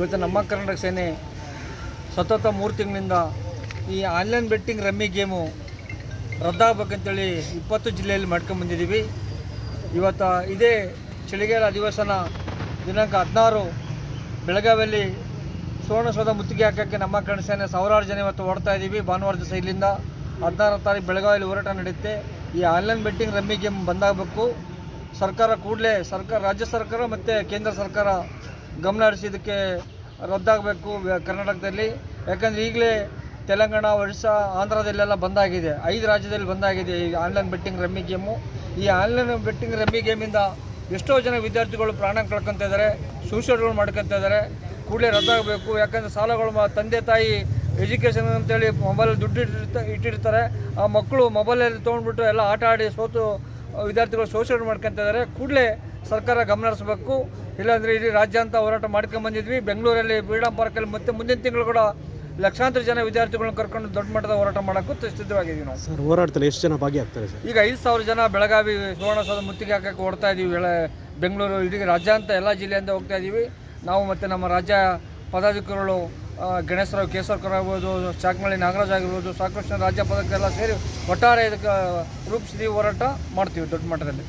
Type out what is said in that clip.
ಇವತ್ತು ನಮ್ಮ ಕರ್ನಾಟಕ ಸೇನೆ ಸತತ ಮೂರು ತಿಂಗಳಿಂದ ಈ ಆನ್ಲೈನ್ ಬೆಟ್ಟಿಂಗ್ ರಮ್ಮಿ ಗೇಮು ರದ್ದಾಗಬೇಕಂತೇಳಿ ಇಪ್ಪತ್ತು ಜಿಲ್ಲೆಯಲ್ಲಿ ಮಾಡ್ಕೊಂಬಂದಿದ್ದೀವಿ ಇವತ್ತು ಇದೇ ಚಳಿಗಾಲ ಅಧಿವೇಶನ ದಿನಾಂಕ ಹದಿನಾರು, ಬೆಳಗಾವಿಯಲ್ಲಿ ಸುವರ್ಣಸೌಧ ಮುತ್ತಿಗೆ ಹಾಕೋಕ್ಕೆ ನಮ್ಮ ಕನ್ನಡ ಸೇನೆ ಸಾವಿರಾರು ಜನ ಇವತ್ತು ಓಡ್ತಾ ಇದ್ದೀವಿ. ಭಾನುವಾರ ದಿವಸ ಇಲ್ಲಿಂದ ಹದಿನಾರು ತಾರೀಕು ಬೆಳಗಾವಿಯಲ್ಲಿ ಹೋರಾಟ ನಡೆಯುತ್ತೆ. ಈ ಆನ್ಲೈನ್ ಬೆಟ್ಟಿಂಗ್ ರಮ್ಮಿ ಗೇಮ್ ಬಂದಾಗಬೇಕು. ಸರ್ಕಾರ ಕೂಡಲೇ ಸರ್ಕಾರ, ರಾಜ್ಯ ಸರ್ಕಾರ ಮತ್ತು ಕೇಂದ್ರ ಸರ್ಕಾರ ಗಮನ ಹರಿಸಿ ಇದಕ್ಕೆ ರದ್ದಾಗಬೇಕು ಕರ್ನಾಟಕದಲ್ಲಿ. ಯಾಕಂದರೆ ಈಗಲೇ ತೆಲಂಗಾಣ, ಒರಿಸ್ಸಾ, ಆಂಧ್ರದಲ್ಲೆಲ್ಲ ಬಂದಾಗಿದೆ. ಐದು ರಾಜ್ಯದಲ್ಲಿ ಬಂದಾಗಿದೆ ಈ ಆನ್ಲೈನ್ ಬೆಟ್ಟಿಂಗ್ ರಮ್ಮಿ ಗೇಮು. ಈ ಆನ್ಲೈನ್ ಬೆಟ್ಟಿಂಗ್ ರಮ್ಮಿ ಗೇಮಿಂದ ಎಷ್ಟೋ ಜನ ವಿದ್ಯಾರ್ಥಿಗಳು ಪ್ರಾಣ ಕಳ್ಕೊತ ಇದ್ದಾರೆ ಸೂಸೈಡ್ಗಳು ಮಾಡ್ಕೊತ ಇದ್ದಾರೆ. ಕೂಡಲೇ ರದ್ದಾಗಬೇಕು. ಯಾಕಂದರೆ ಸಾಲಗಳು ತಂದೆ, ತಾಯಿ ಎಜುಕೇಷನ್ ಅಂತೇಳಿ ಮೊಬೈಲ್ ದುಡ್ಡು ಇಟ್ಟಿರ್ತ ಇಟ್ಟಿರ್ತಾರೆ. ಆ ಮಕ್ಕಳು ಮೊಬೈಲಲ್ಲಿ ತೊಗೊಂಡ್ಬಿಟ್ಟು ಎಲ್ಲ ಆಟ ಆಡಿ ಸೋತು ವಿದ್ಯಾರ್ಥಿಗಳು ಶೋಷಣೆ ಮಾಡ್ಕೊತಾ ಇದ್ದಾರೆ ಕೂಡಲೇ ಸರ್ಕಾರ ಗಮನ ಹರಿಸ್ಬೇಕು. ಇಲ್ಲಾಂದರೆ ಇಡೀ ರಾಜ್ಯ ಅಂತ ಹೋರಾಟ ಮಾಡ್ಕೊಂಬಂದಿದ್ವಿ ಬೆಂಗಳೂರಲ್ಲಿ ಫ್ರೀಡಮ್ ಪಾರ್ಕಲ್ಲಿ ಮತ್ತೆ ಮುಂದಿನ ತಿಂಗಳು ಕೂಡ ಲಕ್ಷಾಂತರ ಜನ ವಿದ್ಯಾರ್ಥಿಗಳನ್ನ ಕರ್ಕೊಂಡು ದೊಡ್ಡ ಮಟ್ಟದ ಹೋರಾಟ ಮಾಡೋಕ್ಕೂ ಸಿದ್ಧವಾಗಿದ್ದೀವಿ ನಾವು. ಸರ್ ಹೋರಾಟದಲ್ಲಿ ಎಷ್ಟು ಜನ ಭಾಗಿಯಾಗ್ತಾರೆ ಸರ್? ಈಗ ಐದು ಸಾವಿರ ಜನ ಬೆಳಗಾವಿ ಸುವರ್ಣಸೌಧ ಮುತ್ತಿಗೆ ಹಾಕಕ್ಕೆ ಓಡ್ತಾ ಇದ್ದೀವಿ ಬೆಳೆ ಬೆಂಗಳೂರು ಇಡೀ ರಾಜ್ಯಾಂತ ಎಲ್ಲ ಜಿಲ್ಲೆಯಿಂದ ಹೋಗ್ತಾ ಇದ್ದೀವಿ ನಾವು ಮತ್ತು ನಮ್ಮ ರಾಜ್ಯ ಪದಾಧಿಕಾರಿಗಳು ಗಣೇಶರಾವ್ ಕೇಸರ್ಕರ್ ಆಗ್ಬೋದು ಚಾಕ್ಮಳ್ಳಿ ನಾಗರಾಜ್ ಆಗಿರ್ಬೋದು, ಸಾಕಷ್ಟು ರಾಜ್ಯ ಪದಕ್ಕೆಲ್ಲ ಸೇರಿ ಒಟ್ಟಾರೆ ಇದಕ್ಕೆ ರೂಪಿಸಿದೀವಿ ಹೋರಾಟ ಮಾಡ್ತೀವಿ ದೊಡ್ಡ ಮಟ್ಟದಲ್ಲಿ.